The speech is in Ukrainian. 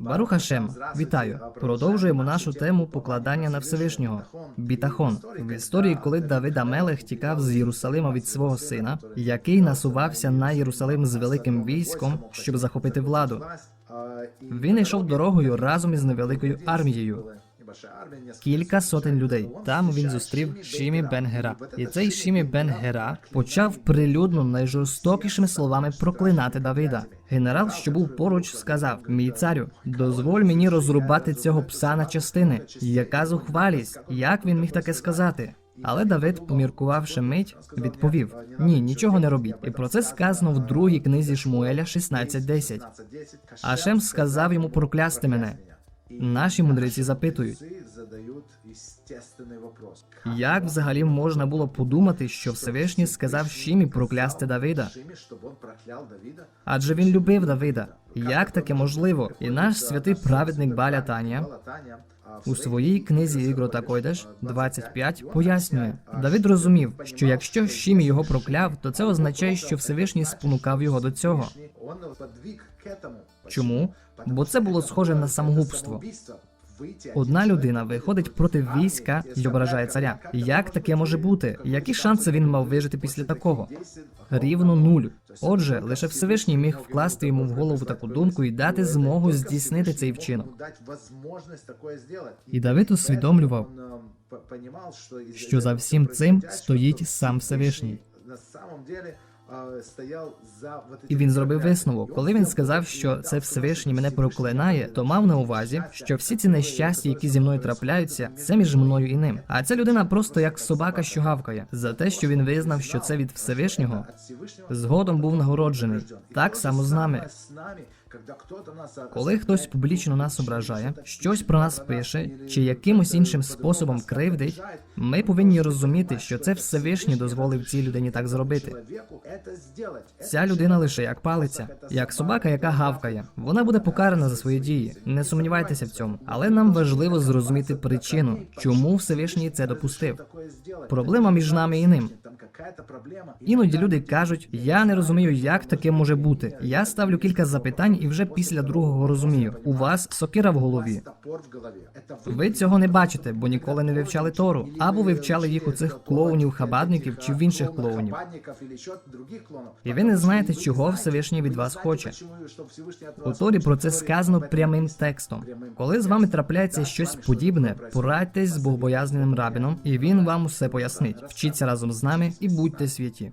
Баруха Шем, вітаю. Продовжуємо нашу тему покладання на Всевишнього. Бітахон в історії, коли Давид Амелех тікав з Єрусалима від свого сина, який насувався на Єрусалим з великим військом, щоб захопити владу. Він йшов дорогою разом із невеликою армією. Кілька сотень людей. Там він зустрів Шімі Бен Гера. І цей Шімі Бен Гера почав прилюдно найжорстокішими словами проклинати Давида. Генерал, що був поруч, сказав: Мій царю, дозволь мені розрубати цього пса на частини. Яка зухвалість? Як він міг таке сказати? Але Давид, поміркувавши мить, відповів: Ні, нічого не робіть. І про це сказано в другій книзі Шмуеля 16.10. Ашем сказав йому проклясти мене. Наші мудреці запитують, як взагалі можна було подумати, що Всевишній сказав Шімі проклясти Давида? Адже він любив Давида. Як таке можливо? І наш святий праведник Баля Танія у своїй книзі Ігро та Койдеш 25 пояснює, Давид розумів, що якщо Шімі його прокляв, то це означає, що Всевишній спонукав його до цього. Чому? Бо це було схоже на самогубство. Одна людина виходить проти війська і ображає царя. Як таке може бути? Які шанси він мав вижити після такого? Рівно нуль. Отже, лише Всевишній міг вкласти йому в голову таку думку і дати змогу здійснити цей вчинок. І Давид усвідомлював, що за всім цим стоїть сам Всевишній. І він зробив висновок. Коли він сказав, що це Всевишній мене проклинає, то мав на увазі, що всі ці нещастя, які зі мною трапляються, це між мною і ним. А ця людина просто як собака, що гавкає, за те, що він визнав, що це від Всевишнього, згодом був нагороджений. Так само з нами. Коли хтось публічно нас ображає, щось про нас пише чи якимось іншим способом кривдить, ми повинні розуміти, що це Всевишній дозволив цій людині так зробити. Ця людина лише як палиця, як собака, яка гавкає. Вона буде покарана за свої дії. Не сумнівайтеся в цьому. Але нам важливо зрозуміти причину, чому Всевишній це допустив. Проблема між нами і ним. Іноді люди кажуть: я не розумію, як таке може бути. Я ставлю кілька запитань, і вже після другого розумію. У вас сокира в голові. Ви цього не бачите, бо ніколи не вивчали Тору, або вивчали їх у цих клоунів, хабадників чи в інших клоунів. І ви не знаєте, чого Всевишній від вас хоче. У Торі про це сказано прямим текстом. Коли з вами трапляється щось подібне, порадьтесь з богобоязненим рабіном, і він вам усе пояснить. Вчіться разом з нами і будьте святі.